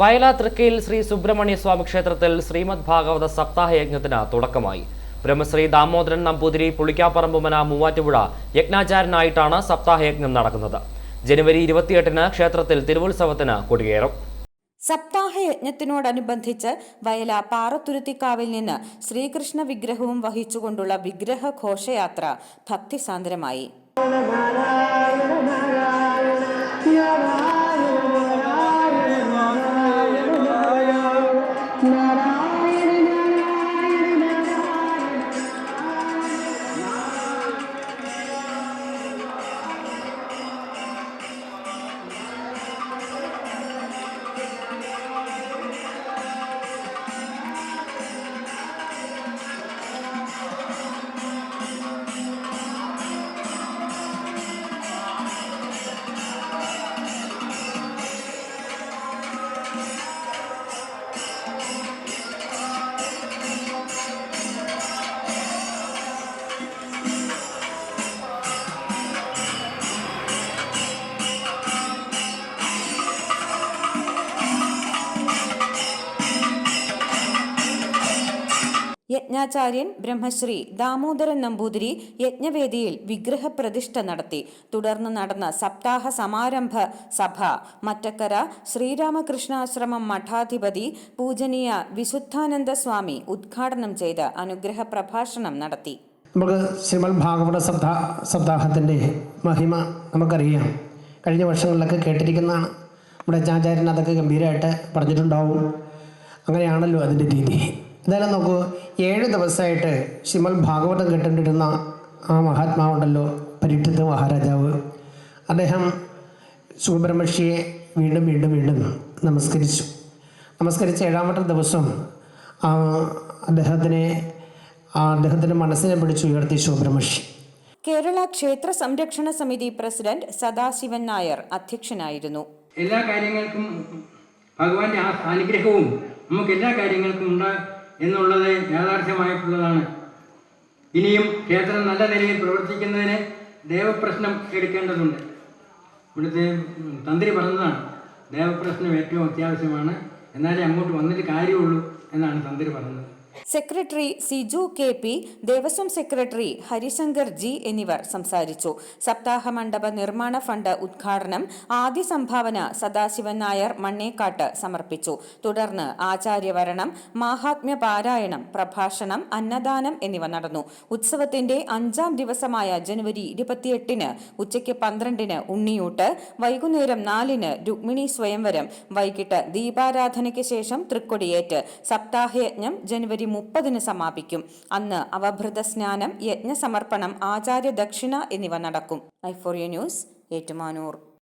വയലാ തൃക്കയിൽ ശ്രീ സുബ്രഹ്മണ്യ സ്വാമി ക്ഷേത്രത്തിൽ ശ്രീമദ് ഭാഗവത സപ്താഹ യജ്ഞത്തിന് തുടക്കമായി. ബ്രഹ്മശ്രീ ദാമോദരൻ നമ്പൂതിരി പുളിക്കാപ്പറമ്പുമന മൂവാറ്റുപുഴ യജ്ഞാചാരനായിട്ടാണ് സപ്താഹ യജ്ഞം നടക്കുന്നത്. ജനുവരി ഇരുപത്തിയെട്ടിന് ക്ഷേത്രത്തിൽ തിരുവുത്സവത്തിന് കൊടിയേറും. സപ്താഹ യജ്ഞത്തിനോടനുബന്ധിച്ച് വയല പാറത്തുരുത്തിക്കാവിൽ നിന്ന് ശ്രീകൃഷ്ണ വിഗ്രഹവും വഹിച്ചുകൊണ്ടുള്ള വിഗ്രഹ ഘോഷയാത്ര ഭക്തിസാന്ദ്രമായി. യജ്ഞാചാര്യൻ ബ്രഹ്മശ്രീ ദാമോദരൻ നമ്പൂതിരി യജ്ഞവേദിയിൽ വിഗ്രഹപ്രതിഷ്ഠ നടത്തി. തുടർന്ന് നടന്ന സപ്താഹ സമാരംഭ സഭ. മറ്റക്കര ശ്രീരാമകൃഷ്ണാശ്രമം മഠാധിപതി പൂജനീയ വിശുദ്ധാനന്ദ സ്വാമി ഉദ്ഘാടനം ചെയ്ത് അനുഗ്രഹ പ്രഭാഷണം നടത്തി. നമുക്ക് ശ്രീമദ് ഭാഗവത സപ്താ സപ്താഹത്തിന്റെ മഹിമ നമുക്കറിയാം. കഴിഞ്ഞ വർഷങ്ങളിലൊക്കെ കേട്ടിരിക്കുന്നതാണ്. നമ്മുടെ ആചാര്യൻ അതൊക്കെ ഗംഭീരമായിട്ട് പറഞ്ഞിട്ടുണ്ടാവും. അങ്ങനെയാണല്ലോ അതിന്റെ രീതി. എന്തായാലും നോക്കൂ ഏഴ് ദിവസമായിട്ട് ശ്രീമൽ ഭാഗവതം കേട്ടിട്ടിരുന്ന ആ മഹാത്മാവുണ്ടല്ലോ പരീക്ഷിത് മഹാരാജാവ്. അദ്ദേഹം സുബ്രഹ്മഷിയെ വീണ്ടും വീണ്ടും വീണ്ടും നമസ്കരിച്ചു. നമസ്കരിച്ച ഏഴാമത്തെ ദിവസം ആ അദ്ദേഹത്തിനെ ആ അദ്ദേഹത്തിന്റെ മനസ്സിനെ പിടിച്ചുയർത്തി സുബ്രഹ്മഷി കേരള ക്ഷേത്ര സംരക്ഷണ സമിതി പ്രസിഡന്റ് സദാശിവൻ നായർ അധ്യക്ഷനായിരുന്നു. എല്ലാ കാര്യങ്ങൾക്കും ഭഗവാന്റെ ആ അനുഗ്രഹവും നമുക്ക് എല്ലാ കാര്യങ്ങൾക്കും ഉണ്ട് എന്നുള്ളത് യാഥാർത്ഥ്യമായിട്ടുള്ളതാണ്. ഇനിയും ക്ഷേത്രം നല്ല നിലയിൽ പ്രവർത്തിക്കുന്നതിന് ദേവപ്രശ്നം എടുക്കേണ്ടതുണ്ട്. ഇവിടുത്തെ തന്ത്രി പറഞ്ഞതാണ് ദേവപ്രശ്നം ഏറ്റവും അത്യാവശ്യമാണ്. എന്നാലേ അങ്ങോട്ട് വന്നിട്ട് കാര്യമുള്ളൂ എന്നാണ് തന്ത്രി പറഞ്ഞത്. Secretary Siju K P Devaswom secretary Harishankar ji എന്നിവർ സംസാരിച്ചു. സപ്താഹ മണ്ഡപ നിർമ്മാണ ഫണ്ട് ഉദ്ഘാടനം ആദ്യ സംഭാവന സദാശിവൻ നായർ മണ്ണേക്കാട്ട് സമർപ്പിച്ചു. തുടർന്ന് ആചാര്യവരണം മാഹാത്മ്യ പാരായണം പ്രഭാഷണം അന്നദാനം എന്നിവ നടന്നു. ഉത്സവത്തിന്റെ അഞ്ചാം ദിവസമായ ജനുവരി ഇരുപത്തിയെട്ടിന് ഉച്ചയ്ക്ക് പന്ത്രണ്ടിന് ഉണ്ണിയൂട്ട് വൈകുന്നേരം നാലിന് രുക്മിണി സ്വയംവരം വൈകിട്ട് ദീപാരാധനയ്ക്ക് ശേഷം തൃക്കൊടിയേറ്റ്. സപ്താഹയജ്ഞം ജനുവരി മുപ്പതിന് സമാപിക്കും. അന്ന് അവഭൃത സ്നാനം യജ്ഞസമർപ്പണം ആചാര്യ ദക്ഷിണ എന്നിവ നടക്കും. I four U news Ettumanoor.